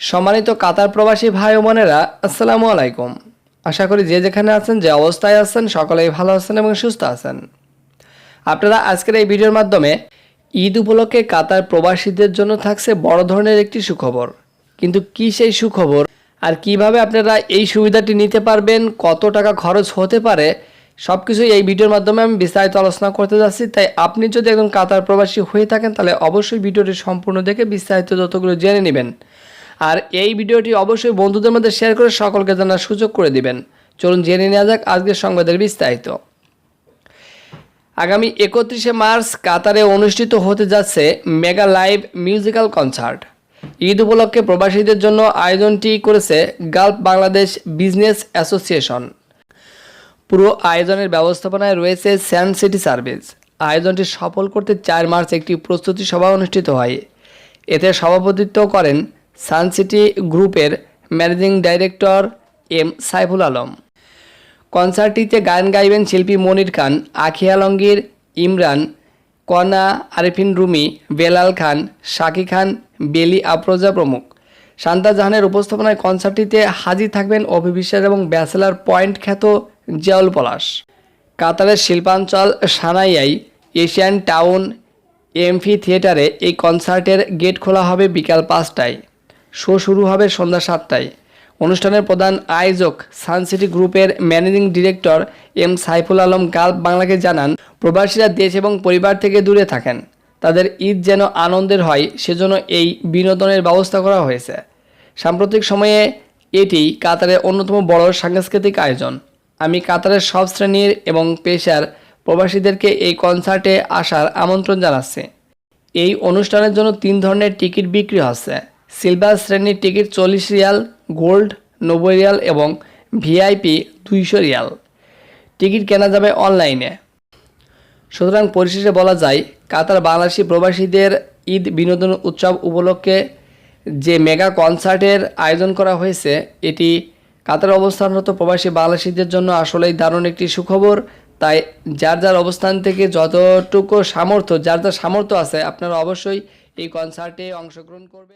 সম্মানিত কাতার প্রবাসী ভাই ও বোনেরা, আসসালামু আলাইকুম। আশা করি যে যেখানে আছেন, যে অবস্থায় আছেন, সকলেই ভালো আছেন এবং সুস্থ আছেন। আপনারা আজকের এই ভিডিওর মাধ্যমে ঈদ উপলক্ষে কাতার প্রবাসীদের জন্য থাকছে বড় ধরনের একটি সুখবর। কিন্তু কি সেই সুখবর আর কীভাবে আপনারা এই সুবিধাটি নিতে পারবেন, কত টাকা খরচ হতে পারে সব কিছুই এই ভিডিওর মাধ্যমে আমি বিস্তারিত আলোচনা করতে যাচ্ছি। তাই আপনি যদি একজন কাতার প্রবাসী হয়ে থাকেন, তাহলে অবশ্যই ভিডিওটি সম্পূর্ণ দেখে বিস্তারিত যতগুলো জেনে নেবেন। আর এই ভিডিওটি অবশ্যই বন্ধুদের মধ্যে শেয়ার করে সকলকে জানার সুযোগ করে দিবেন। চলুন জেনে নেওয়া যাক আজকের সংবাদের বিস্তারিত। আগামী একত্রিশে মার্চ কাতারে অনুষ্ঠিত হতে যাচ্ছে mega live musical concert. Eid উপলক্ষে প্রবাসীদের জন্য আয়োজনটি করেছে গালফ বাংলাদেশ বিজনেস অ্যাসোসিয়েশন। পুরো আয়োজনের ব্যবস্থাপনায় রয়েছে স্যান সিটি সার্ভিস। আয়োজনটি সফল করতে চার মার্চ একটি প্রস্তুতি সভা অনুষ্ঠিত হয়। এতে সভাপতিত্ব করেন সান সিটি গ্রুপের managing director M Saiful Alam. কনসার্টটিতে গান গাইবেন শিল্পী মনির খান, আখিয়া আলমগীর, ইমরান, কনা, আরিফিন রুমি, বেলাল খান শাকি খান, বেলি আফরোজা প্রমুখ। শান্তা জাহানের উপস্থাপনায় কনসার্টটিতে হাজির থাকবেন অভি বিশ্বাস এবং ব্যাচেলার পয়েন্ট খ্যাত জিয়াউল পলাশ। কাতারের শিল্পাঞ্চল সানাইয়াই এশিয়ান টাউন এমফি থিয়েটারে এই কনসার্টের গেট খোলা হবে বিকাল পাঁচটায়। শো শুরু হবে সন্ধ্যা সাতটায়। অনুষ্ঠানের প্রধান আয়োজক সানসিটি গ্রুপের managing director M Saiful Alam গালব বাংলাকে জানান, প্রবাসীরা দেশ এবং পরিবার থেকে দূরে থাকেন। তাদের ঈদ যেন আনন্দের হয়, সেজন্য এই বিনোদনের ব্যবস্থা করা হয়েছে। সাম্প্রতিক সময়ে এটি কাতারের অন্যতম বড় সাংস্কৃতিক আয়োজন। আমি কাতারের সব শ্রেণির এবং পেশার প্রবাসীদেরকে এই কনসার্টে আসার আমন্ত্রণ জানাচ্ছি। এই অনুষ্ঠানের জন্য তিন ধরনের টিকিট বিক্রি হচ্ছে। সিলভার শ্রেণির টিকিট চল্লিশ রিয়াল, গোল্ড নব্বই রিয়াল এবং ভিআইপি দুইশো রিয়াল। টিকিট কেনা যাবে অনলাইনে। সুতরাং পরিশেষে বলা যায়, কাতার বাংলাদেশি প্রবাসীদের ঈদ বিনোদন উৎসব উপলক্ষে যে মেগা কনসার্টের আয়োজন করা হয়েছে, এটি কাতার অবস্থানরত প্রবাসী বাংলাদেশিদের জন্য আসলেই দারুণ একটি সুখবর। তাই যার যার অবস্থান থেকে যতটুকু সামর্থ্য, যার যার সামর্থ্য আছে, আপনারা অবশ্যই এই কনসার্টে অংশগ্রহণ করবেন।